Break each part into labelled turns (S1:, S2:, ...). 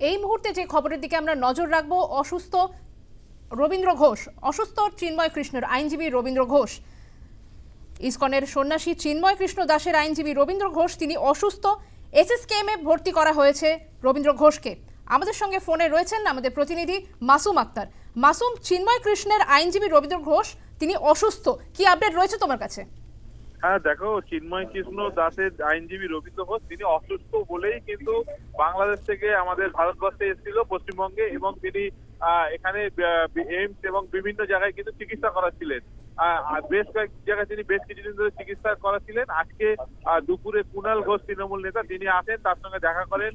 S1: এই মুহূর্তে যে খবরের দিকে আমরা নজর রাখব, অসুস্থ রবীন্দ্র ঘোষ, অসুস্থ চিন্ময় কৃষ্ণের আইনজীবী রবীন্দ্র ঘোষ। ইসকনের সন্ন্যাসী চিন্ময় কৃষ্ণ দাসের আইনজীবী রবীন্দ্র ঘোষ, তিনি অসুস্থ। এসএসকেএমে ভর্তি করা হয়েছে রবীন্দ্র ঘোষকে। আমাদের সঙ্গে ফোনে রয়েছেন আমাদের প্রতিনিধি মাসুম আক্তার। মাসুম, চিন্ময় কৃষ্ণের আইনজীবী রবীন্দ্র ঘোষ, তিনি অসুস্থ। কি আপডেট রয়েছে তোমার কাছে?
S2: হ্যাঁ দেখো, চিন্ময় কৃষ্ণ দাসের আইনজীবী রবীন্দ্র ঘোষ তিনি অসুস্থ বলেই কিন্তু বাংলাদেশ থেকে আমাদের ভারতবর্ষে এসেছিল পশ্চিমবঙ্গে এবং তিনি এখানে এইমস এবং বিভিন্ন জায়গায় কিন্তু চিকিৎসা করাচ্ছিলেন। বেশ কয়েক জায়গায় তিনি বেশ কিছুদিন ধরে চিকিৎসা করাচ্ছিলেন। আজকে দুপুরে কুণাল ঘোষ তৃণমূল নেতা, তিনি আসেন, তার সঙ্গে দেখা করেন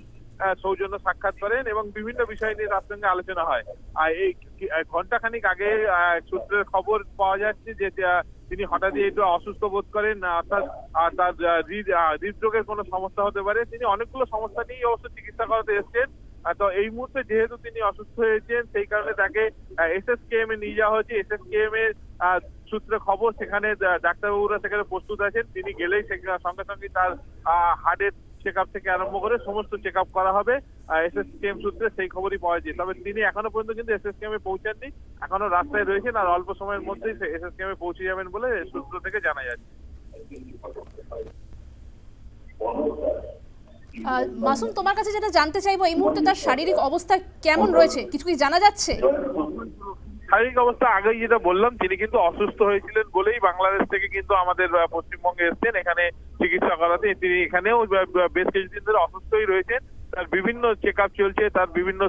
S2: সৌজন্য সাক্ষাৎ করেন এবং বিভিন্ন বিষয় নিয়ে তার সঙ্গে আলোচনা হয়। আর এই ঘন্টাখানিক আগে সূত্রের খবর পাওয়া যাচ্ছে যে তিনি হঠাৎই একটু অসুস্থ বোধ করেন অর্থাৎ তার হৃদরোগের কোনো সমস্যা হতে পারে। তিনি অনেকগুলো সমস্যা নিয়েই অবশ্য চিকিৎসা করাতে এসেছেন। তো এই মুহূর্তে যেহেতু তিনি অসুস্থ হয়েছেন, সেই কারণে তাকে এসএসকেএম এ নিয়ে যাওয়া হয়েছে। এসএসকেএম এর সূত্রে খবর সেখানে ডাক্তারবাবুরা সেখানে প্রস্তুত আছেন। তিনি গেলেই সঙ্গে সঙ্গে তার হার্টের চেক আপ থেকে আরম্ভ করে সমস্ত চেক আপ করা হবে। এসএসকেএম সূত্রে সেই খবরই পাওয়া যায়। তবে তিনি এখনও পর্যন্ত কিন্তু এসএসকেএম এ পৌঁছাননি। এখনও রাস্তায় রয়েছেন আর অল্প সময়ের মধ্যেই এসএসকেএম এ পৌঁছে যাবেন বলে সূত্র থেকে জানা যাচ্ছে।
S1: মাসুম তোমার কাছে যেটা জানতে চাইব এই মুহূর্তে তার শারীরিক অবস্থা কেমন রয়েছে? কিছু কি জানা যাচ্ছে?
S2: শারীরিক অবস্থা আগেই যেটা বললাম তিনি কিন্তু অসুস্থ হয়েছিলেন বলেই বাংলাদেশ থেকে কিন্তু আমাদের পশ্চিমবঙ্গে এসেছেন। এখানে চিকিৎসা করাতে তিনি এখানেও বেশ কিছুদিন ধরে অসুস্থই রয়েছেন। তার বিভিন্ন চেক আপ চলছে, তার বিভিন্ন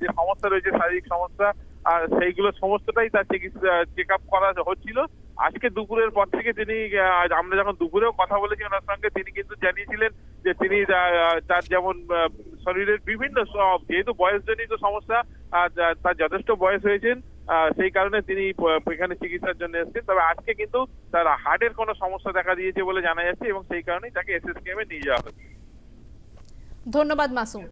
S2: যে সমস্যা রয়েছে, শারীরিক সমস্যা, আর সেইগুলো সমস্তটাই তার চেক আপ করা হচ্ছিল। আজকে দুপুরের পর থেকে তিনি আমরা যখন দুপুরেও কথা বলেছি ওনার সঙ্গে, তিনি কিন্তু জানিয়েছিলেন যে তিনি তার যেমন শরীরের বিভিন্ন যেহেতু বয়সজনিত সমস্যা তার যথেষ্ট বয়স হয়েছেন সেই কারণে তিনি এখানে চিকিৎসার জন্য এসেছেন। তবে আজকে কিন্তু তার হার্টের কোনো সমস্যা দেখা দিয়েছে বলে জানা যাচ্ছে এবং সেই কারণেই তাকে এসএসকেএম নিয়ে যাওয়া হচ্ছে
S1: ধন্যবাদ মাসুম।